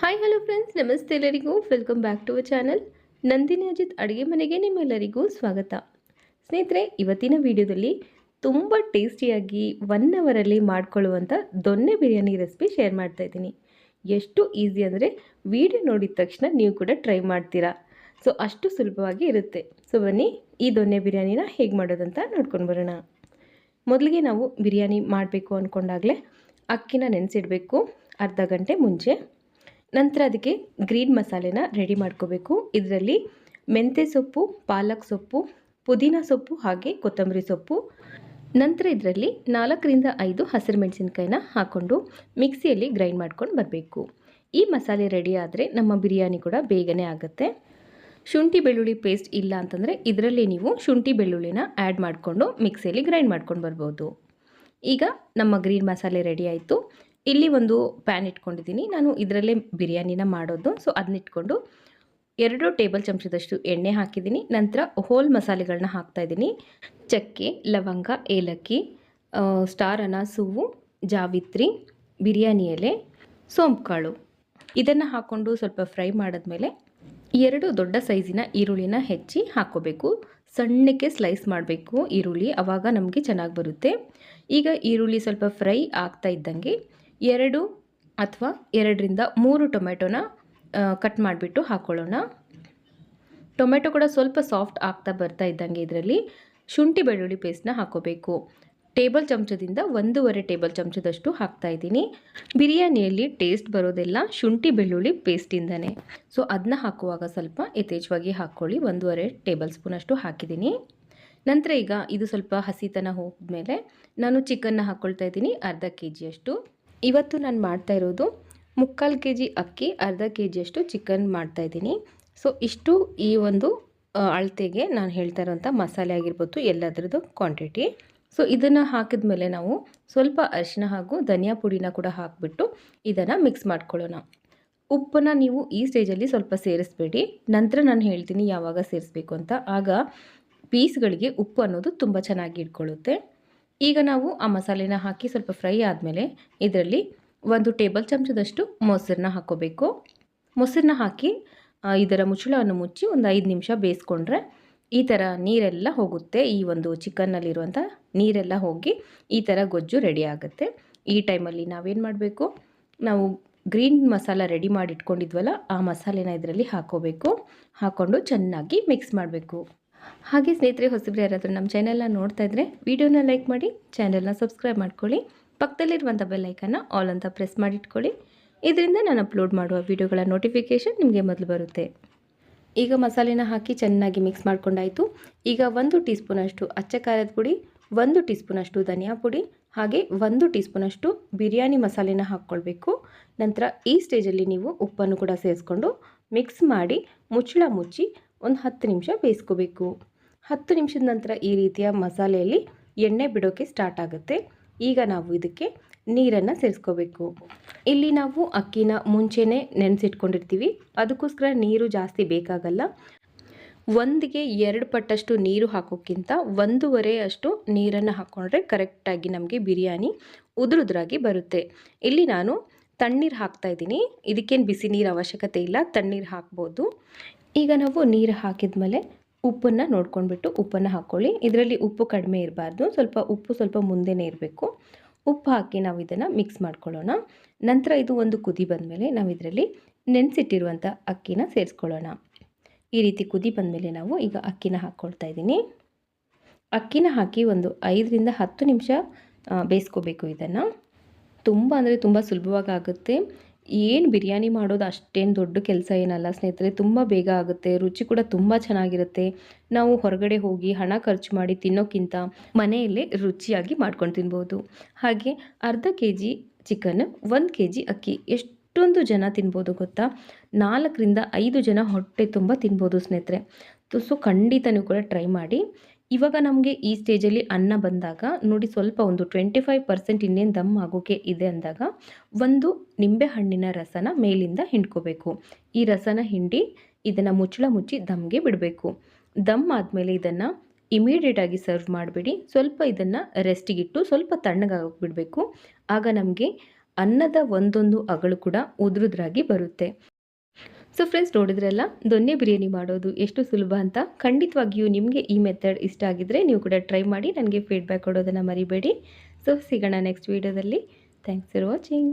Hi hello friends ನಮಸ್ತೆ ಎಲ್ಲರಿಗೂ. Welcome back to a channel Nandini Ajit ಅಡುಗೆ ಮನೆಗೆ ನಿಮ್ಮೆಲ್ಲರಿಗೂ ಸ್ವಾಗತ. ಸ್ನೇಹಿತರೆ, ಇವತ್ತಿನ ವಿಡಿಯೋದಲ್ಲಿ ತುಂಬ ಟೇಸ್ಟಿಯಾಗಿ ಒನ್ ಅವರಲ್ಲಿ ಮಾಡ್ಕೊಳ್ಳುವಂಥ ದೊನ್ನೆ ಬಿರಿಯಾನಿ ರೆಸಿಪಿ ಶೇರ್ ಮಾಡ್ತಾ ಇದ್ದೀನಿ. ಎಷ್ಟು ಈಸಿ ಅಂದರೆ ವಿಡಿಯೋ ನೋಡಿದ ತಕ್ಷಣ ನೀವು ಕೂಡ ಟ್ರೈ ಮಾಡ್ತೀರಾ. ಸೊ ಅಷ್ಟು ಸುಲಭವಾಗಿ ಇರುತ್ತೆ. ಸೊ ಬನ್ನಿ ಈ ದೊನ್ನೆ ಬಿರಿಯಾನಿನ ಹೇಗೆ ಮಾಡೋದಂತ ನೋಡ್ಕೊಂಡು ಬರೋಣ. ಮೊದಲಿಗೆ ನಾವು ಬಿರಿಯಾನಿ ಮಾಡಬೇಕು ಅಂದ್ಕೊಂಡಾಗಲೇ ಅಕ್ಕಿನ ನೆನೆಸಿಡಬೇಕು. ಅರ್ಧ ಗಂಟೆ ಮುಂಚೆ ನಂತರ ಅದಕ್ಕೆ ಗ್ರೀನ್ ಮಸಾಲೆನ ರೆಡಿ ಮಾಡ್ಕೋಬೇಕು. ಇದರಲ್ಲಿ ಮೆಂತ್ಯ ಸೊಪ್ಪು, ಪಾಲಕ್ ಸೊಪ್ಪು, ಪುದೀನ ಸೊಪ್ಪು ಹಾಗೆ ಕೊತ್ತಂಬರಿ ಸೊಪ್ಪು. ನಂತರ ಇದರಲ್ಲಿ ನಾಲ್ಕರಿಂದ ಐದು ಹಸಿರು ಮೆಣಸಿನ್ಕಾಯಿನ ಹಾಕ್ಕೊಂಡು ಮಿಕ್ಸಿಯಲ್ಲಿ ಗ್ರೈಂಡ್ ಮಾಡ್ಕೊಂಡು ಬರಬೇಕು. ಈ ಮಸಾಲೆ ರೆಡಿ ಆದರೆ ನಮ್ಮ ಬಿರಿಯಾನಿ ಕೂಡ ಬೇಗನೆ ಆಗುತ್ತೆ. ಶುಂಠಿ ಬೆಳ್ಳುಳ್ಳಿ ಪೇಸ್ಟ್ ಇಲ್ಲ ಅಂತಂದರೆ ಇದರಲ್ಲಿ ನೀವು ಶುಂಠಿ ಬೆಳ್ಳುಳ್ಳಿನ ಆ್ಯಡ್ ಮಾಡಿಕೊಂಡು ಮಿಕ್ಸಿಯಲ್ಲಿ ಗ್ರೈಂಡ್ ಮಾಡ್ಕೊಂಡು ಬರ್ಬೋದು. ಈಗ ನಮ್ಮ ಗ್ರೀನ್ ಮಸಾಲೆ ರೆಡಿ ಆಯಿತು. ಇಲ್ಲಿ ಒಂದು ಪ್ಯಾನ್ ಇಟ್ಕೊಂಡಿದ್ದೀನಿ. ನಾನು ಇದರಲ್ಲೇ ಬಿರಿಯಾನಿನ ಮಾಡೋದು. ಸೊ ಅದನ್ನಿಟ್ಕೊಂಡು ಎರಡು ಟೇಬಲ್ ಚಮಚದಷ್ಟು ಎಣ್ಣೆ ಹಾಕಿದ್ದೀನಿ. ನಂತರ ಹೋಲ್ ಮಸಾಲೆಗಳನ್ನ ಹಾಕ್ತಾಯಿದ್ದೀನಿ ಚಕ್ಕೆ, ಲವಂಗ, ಏಲಕ್ಕಿ ಸ್ಟಾರ್ ಅನಾಸುವು ಜಾವಿತ್ರಿ, ಬಿರಿಯಾನಿ ಎಲೆ ಸೋಂಪು ಕಾಳು ಇದನ್ನು ಹಾಕ್ಕೊಂಡು ಸ್ವಲ್ಪ ಫ್ರೈ ಮಾಡಿದ್ಮೇಲೆ ಎರಡು ದೊಡ್ಡ ಸೈಜಿನ ಈರುಳ್ಳಿನ ಹೆಚ್ಚಿ ಹಾಕ್ಕೋಬೇಕು. ಸಣ್ಣಕ್ಕೆ ಸ್ಲೈಸ್ ಮಾಡಬೇಕು ಈರುಳ್ಳಿ. ಆವಾಗ ನಮಗೆ ಚೆನ್ನಾಗಿ ಬರುತ್ತೆ. ಈಗ ಈರುಳ್ಳಿ ಸ್ವಲ್ಪ ಫ್ರೈ ಆಗ್ತಾ ಇದ್ದಂಗೆ ಎರಡು ಅಥವಾ ಎರಡರಿಂದ ಮೂರು ಟೊಮೆಟೊನ ಕಟ್ ಮಾಡಿಬಿಟ್ಟು ಹಾಕ್ಕೊಳ್ಳೋಣ ಟೊಮೆಟೊ ಕೂಡ ಸ್ವಲ್ಪ ಸಾಫ್ಟ್ ಆಗ್ತಾ ಬರ್ತಾ ಇದ್ದಂಗೆ ಇದರಲ್ಲಿ ಶುಂಠಿ ಬೆಳ್ಳುಳ್ಳಿ ಪೇಸ್ಟ್ನ ಹಾಕೋಬೇಕು. ಟೇಬಲ್ ಚಮಚದಿಂದ ಒಂದೂವರೆ ಟೇಬಲ್ ಚಮಚದಷ್ಟು ಹಾಕ್ತಾ ಇದ್ದೀನಿ. ಬಿರಿಯಾನಿಯಲ್ಲಿ ಟೇಸ್ಟ್ ಬರೋದೆಲ್ಲ ಶುಂಠಿ ಬೆಳ್ಳುಳ್ಳಿ ಪೇಸ್ಟಿಂದನೇ ಸೊ ಅದನ್ನ ಹಾಕುವಾಗ ಸ್ವಲ್ಪ ಯಥೇಚ್ಛವಾಗಿ ಹಾಕ್ಕೊಳ್ಳಿ. ಒಂದೂವರೆ ಟೇಬಲ್ ಸ್ಪೂನಷ್ಟು ಹಾಕಿದ್ದೀನಿ. ನಂತರ ಈಗ ಇದು ಸ್ವಲ್ಪ ಹಸಿತನ ಹೋದ್ಮೇಲೆ ನಾನು ಚಿಕನ್ನ ಹಾಕ್ಕೊಳ್ತಾ ಇದ್ದೀನಿ. ಅರ್ಧ ಕೆ ಜಿಯಷ್ಟು ಇವತ್ತು ನಾನು ಮಾಡ್ತಾ ಇರೋದು ಮುಕ್ಕಾಲು ಕೆ ಜಿ ಅಕ್ಕಿ, ಅರ್ಧ ಕೆ ಜಿಯಷ್ಟು ಚಿಕನ್ ಮಾಡ್ತಾ ಇದ್ದೀನಿ. ಸೊ ಇಷ್ಟು ಈ ಒಂದು ಅಳತೆಗೆ ನಾನು ಹೇಳ್ತಾ ಇರೋಂಥ ಮಸಾಲೆ ಆಗಿರ್ಬೋದು ಎಲ್ಲದರದ್ದು ಕ್ವಾಂಟಿಟಿ ಸೊ ಇದನ್ನು ಹಾಕಿದ ಮೇಲೆ ನಾವು ಸ್ವಲ್ಪ ಅರಿಶಿನ ಹಾಗೂ ಧನಿಯಾ ಪುಡಿನ ಕೂಡ ಹಾಕಿಬಿಟ್ಟು ಇದನ್ನು ಮಿಕ್ಸ್ ಮಾಡ್ಕೊಳ್ಳೋಣ. ಉಪ್ಪನ್ನು ನೀವು ಈ ಸ್ಟೇಜಲ್ಲಿ ಸ್ವಲ್ಪ ಸೇರಿಸ್ಬೇಡಿ. ನಂತರ ನಾನು ಹೇಳ್ತೀನಿ ಯಾವಾಗ ಸೇರಿಸ್ಬೇಕು ಅಂತ. ಆಗ ಪೀಸ್ಗಳಿಗೆ ಉಪ್ಪು ಅನ್ನೋದು ತುಂಬ ಚೆನ್ನಾಗಿ ಇಟ್ಕೊಳ್ಳುತ್ತೆ. ಈಗ ನಾವು ಆ ಮಸಾಲೆನ ಹಾಕಿ ಸ್ವಲ್ಪ ಫ್ರೈ ಆದಮೇಲೆ ಇದರಲ್ಲಿ ಒಂದು ಟೇಬಲ್ ಚಮಚದಷ್ಟು ಮೊಸರನ್ನ ಹಾಕ್ಕೋಬೇಕು. ಮೊಸರನ್ನ ಹಾಕಿ ಇದರ ಮುಚ್ಚಳವನ್ನು ಮುಚ್ಚಿ ಒಂದು ಐದು ನಿಮಿಷ ಬೇಯಿಸ್ಕೊಂಡ್ರೆ ಈ ಥರ ನೀರೆಲ್ಲ ಹೋಗುತ್ತೆ. ಈ ಒಂದು ಚಿಕನ್ನಲ್ಲಿರುವಂಥ ನೀರೆಲ್ಲ ಹೋಗಿ ಈ ಥರ ಗೊಜ್ಜು ರೆಡಿ ಆಗುತ್ತೆ. ಈ ಟೈಮಲ್ಲಿ ನಾವೇನು ಮಾಡಬೇಕು? ನಾವು ಗ್ರೀನ್ ಮಸಾಲ ರೆಡಿ ಮಾಡಿ ಇಟ್ಕೊಂಡಿದ್ವಲ್ಲ ಆ ಮಸಾಲೆನ ಇದರಲ್ಲಿ ಹಾಕೋಬೇಕು ಹಾಕ್ಕೊಂಡು ಚೆನ್ನಾಗಿ ಮಿಕ್ಸ್ ಮಾಡಬೇಕು. ಹಾಗೆ ಸ್ನೇಹಿತರೆ, ಹೊಸಬ್ರು ಯಾರಾದರೂ ನಮ್ಮ ಚಾನೆಲ್ನ ನೋಡ್ತಾ ಇದ್ದರೆ ವಿಡಿಯೋನ ಲೈಕ್ ಮಾಡಿ ಚಾನೆಲ್ನ ಸಬ್ಸ್ಕ್ರೈಬ್ ಮಾಡ್ಕೊಳ್ಳಿ. ಪಕ್ಕದಲ್ಲಿರುವಂಥ ಬೆಲ್ ಐಕನ್ನ ಆಲ್ ಅಂತ ಪ್ರೆಸ್ ಮಾಡಿಟ್ಕೊಳ್ಳಿ ಇದರಿಂದ ನಾನು ಅಪ್ಲೋಡ್ ಮಾಡುವ ವಿಡಿಯೋಗಳ ನೋಟಿಫಿಕೇಷನ್ ನಿಮಗೆ ಮೊದಲು ಬರುತ್ತೆ. ಈಗ ಮಸಾಲೆನ ಹಾಕಿ ಚೆನ್ನಾಗಿ ಮಿಕ್ಸ್ ಮಾಡ್ಕೊಂಡಾಯಿತು. ಈಗ ಒಂದು ಟೀ ಸ್ಪೂನಷ್ಟು ಅಚ್ಚ ಖಾರದ ಪುಡಿ, ಒಂದು ಟೀ ಸ್ಪೂನಷ್ಟು ಧನಿಯಾ ಪುಡಿ, ಹಾಗೆ ಒಂದು ಟೀ ಸ್ಪೂನಷ್ಟು ಬಿರಿಯಾನಿ ಮಸಾಲೆನ ಹಾಕ್ಕೊಳ್ಬೇಕು. ನಂತರ ಈ ಸ್ಟೇಜಲ್ಲಿ ನೀವು ಉಪ್ಪನ್ನು ಕೂಡ ಸೇರಿಸ್ಕೊಂಡು ಮಿಕ್ಸ್ ಮಾಡಿ ಮುಚ್ಚಳ ಮುಚ್ಚಿ ಒಂದು ಹತ್ತು ನಿಮಿಷ ಬೇಯಿಸ್ಕೋಬೇಕು. ಹತ್ತು ನಿಮಿಷದ ನಂತರ ಈ ರೀತಿಯ ಮಸಾಲೆಯಲ್ಲಿ ಎಣ್ಣೆ ಬಿಡೋಕ್ಕೆ ಸ್ಟಾರ್ಟ್ ಆಗುತ್ತೆ. ಈಗ ನಾವು ಇದಕ್ಕೆ ನೀರನ್ನು ಸೇರಿಸ್ಕೋಬೇಕು. ಇಲ್ಲಿ ನಾವು ಅಕ್ಕಿನ ಮುಂಚೆನೇ ನೆನೆಸಿಟ್ಕೊಂಡಿರ್ತೀವಿ. ಅದಕ್ಕೋಸ್ಕರ ನೀರು ಜಾಸ್ತಿ ಬೇಕಾಗಲ್ಲ. ಒಂದಿಗೆ ಎರಡು ಪಟ್ಟಷ್ಟು ನೀರು ಹಾಕೋಕ್ಕಿಂತ ಒಂದೂವರೆ ಅಷ್ಟು ನೀರನ್ನು ಹಾಕ್ಕೊಂಡ್ರೆ ಕರೆಕ್ಟಾಗಿ ನಮಗೆ ಬಿರಿಯಾನಿ ಉದುರುದ್ರಾಗಿ ಬರುತ್ತೆ. ಇಲ್ಲಿ ನಾನು ತಣ್ಣೀರು ಹಾಕ್ತಾ ಇದ್ದೀನಿ. ಇದಕ್ಕೇನು ಬಿಸಿ ನೀರು ಅವಶ್ಯಕತೆ ಇಲ್ಲ. ತಣ್ಣೀರು ಹಾಕ್ಬೋದು. ಈಗ ನಾವು ನೀರು ಹಾಕಿದ ಮೇಲೆ ಉಪ್ಪನ್ನು ನೋಡ್ಕೊಂಡ್ಬಿಟ್ಟು ಉಪ್ಪನ್ನು ಹಾಕ್ಕೊಳ್ಳಿ ಇದರಲ್ಲಿ ಉಪ್ಪು ಕಡಿಮೆ ಇರಬಾರ್ದು. ಸ್ವಲ್ಪ ಉಪ್ಪು ಸ್ವಲ್ಪ ಮುಂದೆನೇ ಇರಬೇಕು. ಉಪ್ಪು ಹಾಕಿ ನಾವು ಇದನ್ನು ಮಿಕ್ಸ್ ಮಾಡ್ಕೊಳ್ಳೋಣ. ನಂತರ ಇದು ಒಂದು ಕುದಿ ಬಂದಮೇಲೆ ನಾವು ಇದರಲ್ಲಿ ನೆನೆಸಿಟ್ಟಿರುವಂಥ ಅಕ್ಕಿನ ಸೇರಿಸ್ಕೊಳ್ಳೋಣ. ಈ ರೀತಿ ಕುದಿ ಬಂದಮೇಲೆ ನಾವು ಈಗ ಅಕ್ಕಿನ ಹಾಕ್ಕೊಳ್ತಾ ಇದ್ದೀನಿ. ಅಕ್ಕಿನ ಹಾಕಿ ಒಂದು ಐದರಿಂದ ಹತ್ತು ನಿಮಿಷ ಬೇಯಿಸ್ಕೋಬೇಕು ಇದನ್ನು. ತುಂಬ ಅಂದರೆ ತುಂಬ ಸುಲಭವಾಗಿ ಆಗುತ್ತೆ. ಏನು ಬಿರಿಯಾನಿ ಮಾಡೋದು ಅಷ್ಟೇನು ದೊಡ್ಡ ಕೆಲಸ ಏನಲ್ಲ ಸ್ನೇಹಿತರೆ, ತುಂಬ ಬೇಗ ಆಗುತ್ತೆ, ರುಚಿ ಕೂಡ ತುಂಬ ಚೆನ್ನಾಗಿರುತ್ತೆ. ನಾವು ಹೊರಗಡೆ ಹೋಗಿ ಹಣ ಖರ್ಚು ಮಾಡಿ ತಿನ್ನೋಕ್ಕಿಂತ ಮನೆಯಲ್ಲೇ ರುಚಿಯಾಗಿ ಮಾಡ್ಕೊಂಡು ತಿನ್ಬೋದು. ಹಾಗೆ ಅರ್ಧ ಕೆ ಜಿ ಚಿಕನ್, ಒಂದು ಕೆ ಜಿ ಅಕ್ಕಿ, ಎಷ್ಟೊಂದು ಜನ ತಿನ್ಬೋದು ಗೊತ್ತಾ? ನಾಲ್ಕರಿಂದ ಐದು ಜನ ಹೊಟ್ಟೆ ತುಂಬ ತಿನ್ಬೋದು ಸ್ನೇಹಿತರೆ. ಸೊ ಖಂಡಿತ ನೀವು ಕೂಡ ಟ್ರೈ ಮಾಡಿ. ಇವಾಗ ನಮಗೆ ಈ ಸ್ಟೇಜಲ್ಲಿ ಅನ್ನ ಬಂದಾಗ ನೋಡಿ ಸ್ವಲ್ಪ ಒಂದು ಟ್ವೆಂಟಿ ಫೈವ್ ಪರ್ಸೆಂಟ್ ಇನ್ನೇನು ದಮ್ ಆಗೋಕೆ ಇದೆ ಅಂದಾಗ ಒಂದು ನಿಂಬೆ ಹಣ್ಣಿನ ರಸನ ಮೇಲಿಂದ ಹಿಂಡ್ಕೋಬೇಕು. ಈ ರಸನ ಹಿಂಡಿ ಇದನ್ನು ಮುಚ್ಚಳ ಮುಚ್ಚಿ ದಮ್ಗೆ ಬಿಡಬೇಕು. ದಮ್ ಆದಮೇಲೆ ಇದನ್ನು ಇಮಿಡಿಯೇಟಾಗಿ ಸರ್ವ್ ಮಾಡಬೇಡಿ. ಸ್ವಲ್ಪ ಇದನ್ನು ರೆಸ್ಟಿಗಿಟ್ಟು ಸ್ವಲ್ಪ ತಣ್ಣಗಾಗೋಕೆ ಬಿಡಬೇಕು. ಆಗ ನಮಗೆ ಅನ್ನದ ಒಂದೊಂದು ಅಗಳು ಕೂಡ ಉದುರುದ್ರಾಗಿ ಬರುತ್ತೆ. ಸೊ ಫ್ರೆಂಡ್ಸ್ ನೋಡಿದ್ರಲ್ಲ ದೊನ್ನೆ ಬಿರಿಯಾನಿ ಮಾಡೋದು ಎಷ್ಟು ಸುಲಭ ಅಂತ ಖಂಡಿತವಾಗಿಯೂ ನಿಮಗೆ ಈ ಮೆಥಡ್ ಇಷ್ಟ ಆಗಿದ್ರೆ ನೀವು ಕೂಡ ಟ್ರೈ ಮಾಡಿ, ನನಗೆ ಫೀಡ್ಬ್ಯಾಕ್ ಕೊಡೋದನ್ನು ಮರಿಬೇಡಿ. ಸೊ ಸಿಗೋಣ ನೆಕ್ಸ್ಟ್ ವೀಡಿಯೋದಲ್ಲಿ ಥ್ಯಾಂಕ್ಸ್ ಫಾರ್ ವಾಚಿಂಗ್